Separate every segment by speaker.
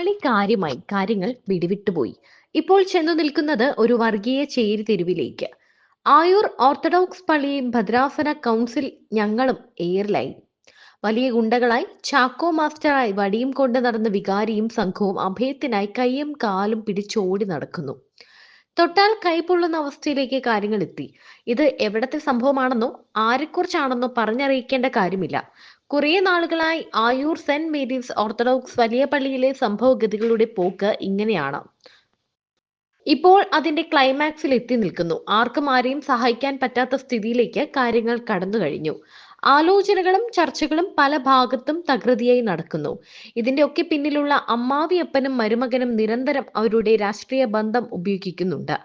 Speaker 1: കളി കാര്യമായി കാര്യങ്ങൾ പിടിവിട്ടുപോയി ഇപ്പോൾ ചെന്നു നിൽക്കുന്നത് ഒരു വർഗീയ ചേരിതിരിവിലേക്ക്. ആയൂർ ഓർത്തഡോക്സ് പള്ളിയും ഭദ്രാസന കൗൺസിൽ ഞങ്ങളും എയർലൈൻ. വലിയ ഗുണ്ടകളായി ചാക്കോ മാസ്റ്ററായി വടിയും കൊണ്ട് നടന്ന വികാരിയും സംഘവും അഭയത്തിനായി കൈയും കാലും പിടിച്ചോടി നടക്കുന്നു. തൊട്ടാൽ കൈപൊള്ളുന്ന അവസ്ഥയിലേക്ക് കാര്യങ്ങൾ എത്തി. ഇത് എവിടത്തെ സംഭവമാണെന്നോ ആരെക്കുറിച്ചാണെന്നോ പറഞ്ഞറിയിക്കേണ്ട കാര്യമില്ല. കുറേ നാളുകളായി ആയൂർ സെന്റ് മേരീസ് ഓർത്തഡോക്സ് വലിയ പള്ളിയിലെ സംഭവഗതികളുടെ പോക്ക് ഇങ്ങനെയാണ്. ഇപ്പോൾ അതിന്റെ ക്ലൈമാക്സിൽ എത്തി നിൽക്കുന്നു. ആർക്കും ആരെയും സഹായിക്കാൻ പറ്റാത്ത സ്ഥിതിയിലേക്ക് കാര്യങ്ങൾ കടന്നു കഴിഞ്ഞു. ആലോചനകളും ചർച്ചകളും പല ഭാഗത്തും തകൃതിയായി നടക്കുന്നു. ഇതിന്റെ ഒക്കെ പിന്നിലുള്ള അമ്മാവിയപ്പനും മരുമകനും നിരന്തരം അവരുടെ രാഷ്ട്രീയ ബന്ധം ഉപയോഗിക്കുന്നുണ്ട്.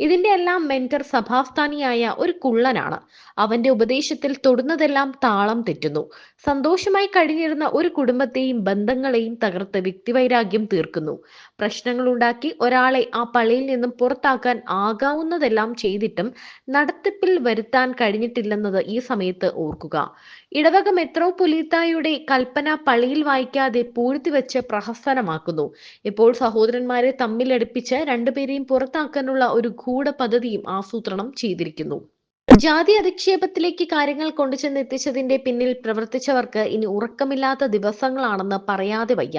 Speaker 1: ഇതിന്റെ എല്ലാം മെന്റർ സഭാസ്ഥാനിയായ ഒരു കുള്ളനാണ്. അവന്റെ ഉപദേശത്തിൽ തൊടുന്നതെല്ലാം താളം തെറ്റുന്നു. സന്തോഷമായി കഴിഞ്ഞിരുന്ന ഒരു കുടുംബത്തെയും ബന്ധങ്ങളെയും തകർത്ത് വ്യക്തിവൈരാഗ്യം തീർക്കുന്നു. പ്രശ്നങ്ങൾ ഉണ്ടാക്കി ഒരാളെ ആ പള്ളിയിൽ നിന്നും പുറത്താക്കാൻ ആകാവുന്നതെല്ലാം ചെയ്തിട്ടും നടത്തിപ്പിൽ വരുത്താൻ കഴിഞ്ഞിട്ടില്ലെന്നത് ഈ സമയത്ത് ഓർക്കുക. ഇടവക മെത്രോപൊലീത്തായുടെ കൽപ്പന പള്ളിയിൽ വായിക്കാതെ പൂഴ്ത്തിവെച്ച് പ്രഹസനമാക്കുന്നു. ഇപ്പോൾ സഹോദരന്മാരെ തമ്മിലടുപ്പിച്ച് രണ്ടുപേരെയും പുറത്താക്കാനുള്ള ഒരു ഗൂഢ പദ്ധതിയും ആസൂത്രണം ചെയ്തിരിക്കുന്നു. ജാതി അധിക്ഷേപത്തിലേക്ക് കാര്യങ്ങൾ കൊണ്ടുചെന്ന് എത്തിച്ചതിന്റെ പിന്നിൽ പ്രവർത്തിച്ചവർക്ക് ഇനി ഉറക്കമില്ലാത്ത ദിവസങ്ങളാണെന്ന് പറയാതെ വയ്യ.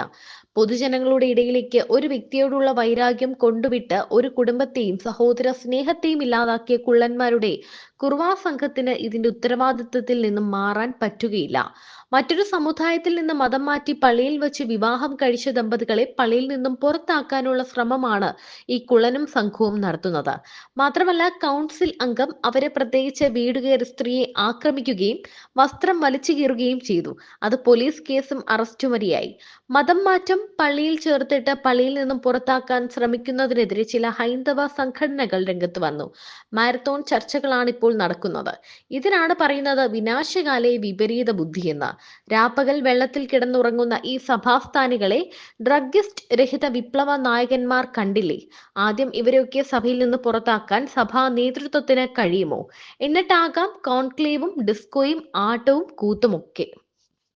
Speaker 1: പൊതുജനങ്ങളുടെ ഇടയിലേക്ക് ഒരു വ്യക്തിയോടുള്ള വൈരാഗ്യം കൊണ്ടുവിട്ട് ഒരു കുടുംബത്തെയും സഹോദര സ്നേഹത്തെയും ഇല്ലാതാക്കിയ കുള്ളന്മാരുടെ കുർവാ സംഘത്തിന് ഇതിന്റെ ഉത്തരവാദിത്വത്തിൽ നിന്നും മാറാൻ പറ്റുകയില്ല. മറ്റൊരു സമുദായത്തിൽ നിന്ന് മതം മാറ്റി പള്ളിയിൽ വെച്ച് വിവാഹം കഴിച്ച ദമ്പതികളെ പള്ളിയിൽ നിന്നും പുറത്താക്കാനുള്ള ശ്രമമാണ് ഈ കുളനും സംഘവും നടത്തുന്നത്. മാത്രമല്ല കൗൺസിൽ അംഗം അവരെ പ്രത്യേകിച്ച് വീട് കയറി സ്ത്രീയെ ആക്രമിക്കുകയും വസ്ത്രം വലിച്ചു കീറുകയും ചെയ്തു. അത് പോലീസ് കേസും അറസ്റ്റുമരിയായി മതം മാറ്റം പള്ളിയിൽ ചേർത്തിട്ട് പള്ളിയിൽ നിന്നും പുറത്താക്കാൻ ശ്രമിക്കുന്നതിനെതിരെ ചില ഹൈന്ദവ സംഘടനകൾ രംഗത്ത് വന്നു. മാരത്തോൺ ചർച്ചകളാണ് ഇപ്പോൾ നടക്കുന്നത്. ഇതിനാണ് പറയുന്നത് വിനാശകാലെ വിപരീത ബുദ്ധി ബുദ്ധിയെന്ന് രാപ്പകൽ വെള്ളത്തിൽ കിടന്നുറങ്ങുന്ന ഈ സഭാസ്ഥാനികളെ ഡ്രഗിസ്റ്റ് രഹിത വിപ്ലവ നായകന്മാർ കണ്ടില്ലേ? ആദ്യം ഇവരെയൊക്കെ സഭയിൽ നിന്ന് പുറത്താക്കാൻ സഭാ നേതൃത്വത്തിന് കഴിയുമോ? എന്നിട്ടാകാം കോൺക്ലേവും ഡിസ്കോയും ആട്ടവും കൂത്തുമൊക്കെ.